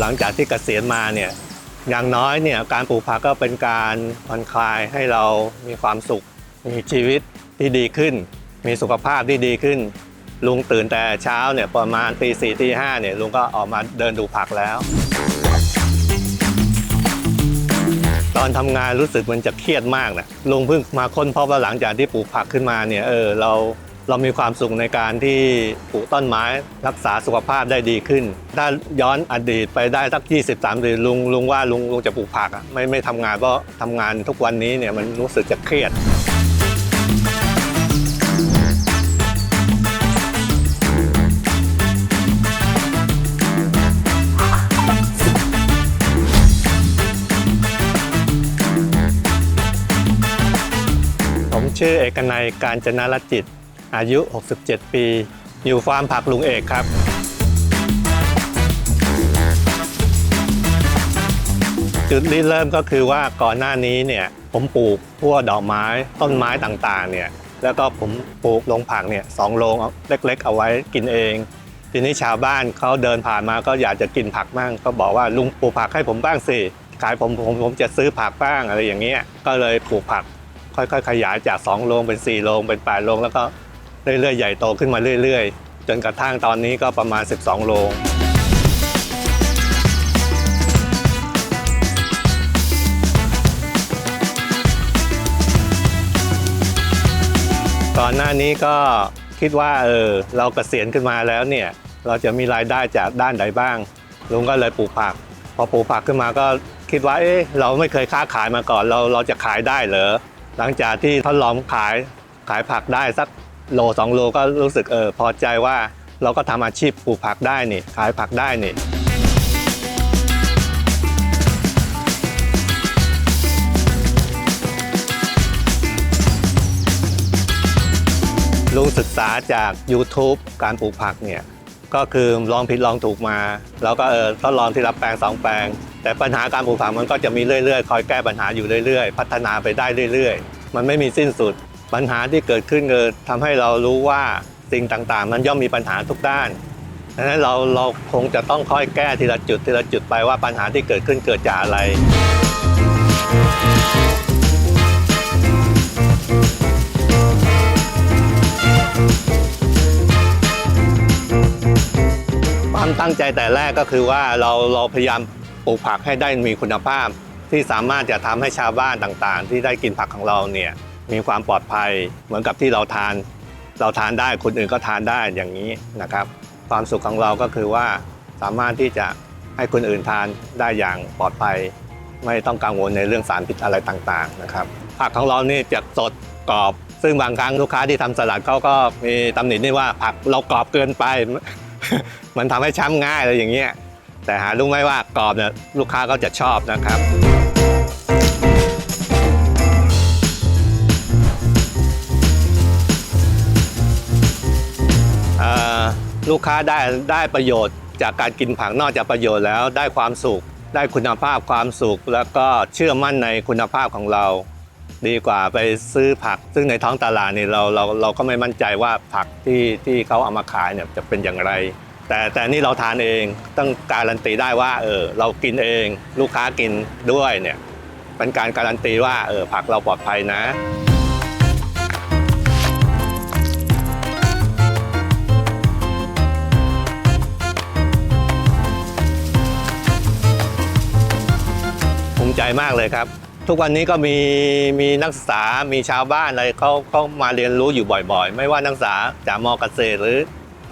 หลังจากที่เกษียณมาเนี่ยอย่างน้อยเนี่ยการปลูกผักก็เป็นการผ่อนคลายให้เรามีความสุข มีชีวิตที่ดีขึ้น มีสุขภาพที่ดีขึ้น ลุงตื่นแต่เช้าเนี่ยประมาณตีสี่ตีห้าเนี่ยลุงก็ออกมาเดินดูผักแล้ว ตอนทำงานรู้สึกมันจะเครียดมากนะลุงเพิ่งมาค้นพบว่าหลังจากที่ปลูกผักขึ้นมาเนี่ยเออเรา เรามีความสุขในการที่ปลูกต้นไม้รักษาสุขภาพได้ดีขึ้น ถ้าย้อนอดีตไปได้สัก 20 30ปีลุงลุงว่าลุงลุงจะปลูกผักอะไม่ไม่ทำงานเพราะทำงานทุกวันนี้เนี่ยมันรู้สึกจะเครียด ผมชื่อเอกนัยการจนรจิต อายุ 67 ปี อยู่ฟาร์มผักลุงเอกครับ จุดริเริ่มก็คือว่าก่อนหน้านี้เนี่ยผมปลูกพวกดอกไม้ต้นไม้ต่างๆเนี่ยแล้วก็ผมปลูกลงผักเนี่ยสองโรงเล็กๆ เอาไว้กินเอง ทีนี้ชาวบ้านเขาเดินผ่านมาก็อยากจะกินผักบ้างก็บอกว่าลุงปลูกผักให้ผมบ้างสิขายผมผมผมจะซื้อผักบ้างอะไรอย่างเงี้ยก็เลยปลูกผักค่อยๆ ขยายจาก 2 โรงเป็น 4 โรงเป็น8โรงแล้วก็ เรื่อยๆ ใหญ่โตขึ้นมาเรื่อยๆ จนกระทั่งตอนนี้ก็ประมาณ 12โรงก่อนหน้านี้ก็คิดว่าเออเรากเกษียณขึ้นมาแล้วเนี่ย เราจะมีรายได้จากด้านใดบ้าง ลุงก็เลยปลูกผัก พอปลูกผักขึ้นมาก็คิดว่าเอ๊ะเราไม่เคยค้าขายมาก่อนเราเราจะขายได้เหรอหลังจากที่ทดลองขายขายผักได้สัก โลสองโลก็รู้สึกเออพอใจว่าเราก็ทำอาชีพปลูกผักได้นี่ขายผักได้นี่ลุงศึกษาจาก YouTube การปลูกผักเนี่ยก็คือลองผิดลองถูกมา แล้วก็เออทดลองที่รับแปลงสองแปลง แต่ปัญหาการปลูกผักมันก็จะมีเรื่อยๆ คอยแก้ปัญหาอยู่เรื่อยๆ พัฒนาไปได้เรื่อยๆ มันไม่มีสิ้นสุด ปัญหาที่เกิดขึ้นคือทำให้เรารู้ว่าสิ่งต่างๆ มันย่อมมีปัญหาทุกด้านดังนั้นเราเราคงจะต้องค่อยแก้ทีละจุดทีละจุดไปว่าปัญหาที่เกิดขึ้นเกิดจากอะไร ความตั้งใจแต่แรกก็คือว่าเราเราพยายามปลูกผักให้ได้มีคุณภาพ ที่สามารถจะทำให้ชาวบ้านต่างๆ ที่ได้กินผักของเราเนี่ย มีความปลอดภัย เหมือนกับที่เราทาน เราทานได้คนอื่นก็ทานได้อย่างนี้นะครับ ความสุขของเราก็คือว่าสามารถที่จะให้คนอื่นทานได้อย่างปลอดภัย ไม่ต้องกังวลในเรื่องสารพิษอะไรต่างๆนะครับผักของเรานี่จะสดกรอบ ซึ่งบางครั้งลูกค้าที่ทำสลัดเขาก็มีตำหนินี่ว่าผักเรากรอบเกินไป มันทำให้ช้ำง่ายอะไรอย่างเงี้ยแต่หารู้ไหมว่ากรอบเนี่ยลูกค้าก็จะชอบนะครับ ลูกค้าได้ได้ประโยชน์ จากการกินผักนอกจากประโยชน์แล้วได้ความสุข ได้คุณภาพความสุข แล้วก็เชื่อมั่นในคุณภาพของเรา ดีกว่าไปซื้อผัก ซึ่งในท้องตลาดนี่เราเราเราก็ไม่มั่นใจว่าผักที่ที่เขาเอามาขายเนี่ยจะเป็นอย่างไร แต่แต่นี่เราทานเองต้องการันตีได้ว่าเออเรากินเอง ลูกค้ากินด้วยเนี่ยเป็นการการันตีว่าเออผักเราปลอดภัยนะ มากเลยครับ ทุกวันนี้ก็มีมีนักศึกษา มีชาวบ้านอะไรเขาเขามาเรียนรู้อยู่บ่อยๆ ไม่ว่านักศึกษาจากมเกษตรหรือ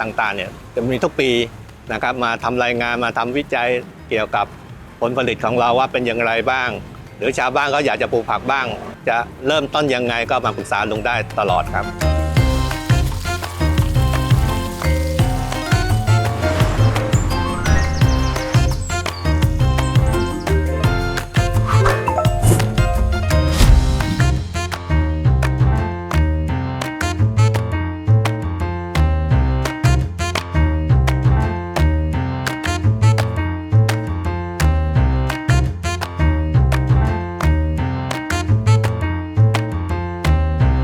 ต่างๆเนี่ยจะมีทุกปีนะครับมาทำรายงานมาทำวิจัยเกี่ยวกับผลผลิตของเราว่าเป็นอย่างไรบ้าง หรือชาวบ้านก็อยากจะปลูกผักบ้าง จะเริ่มต้นยังไงก็มาปรึกษาลุงได้ตลอดครับ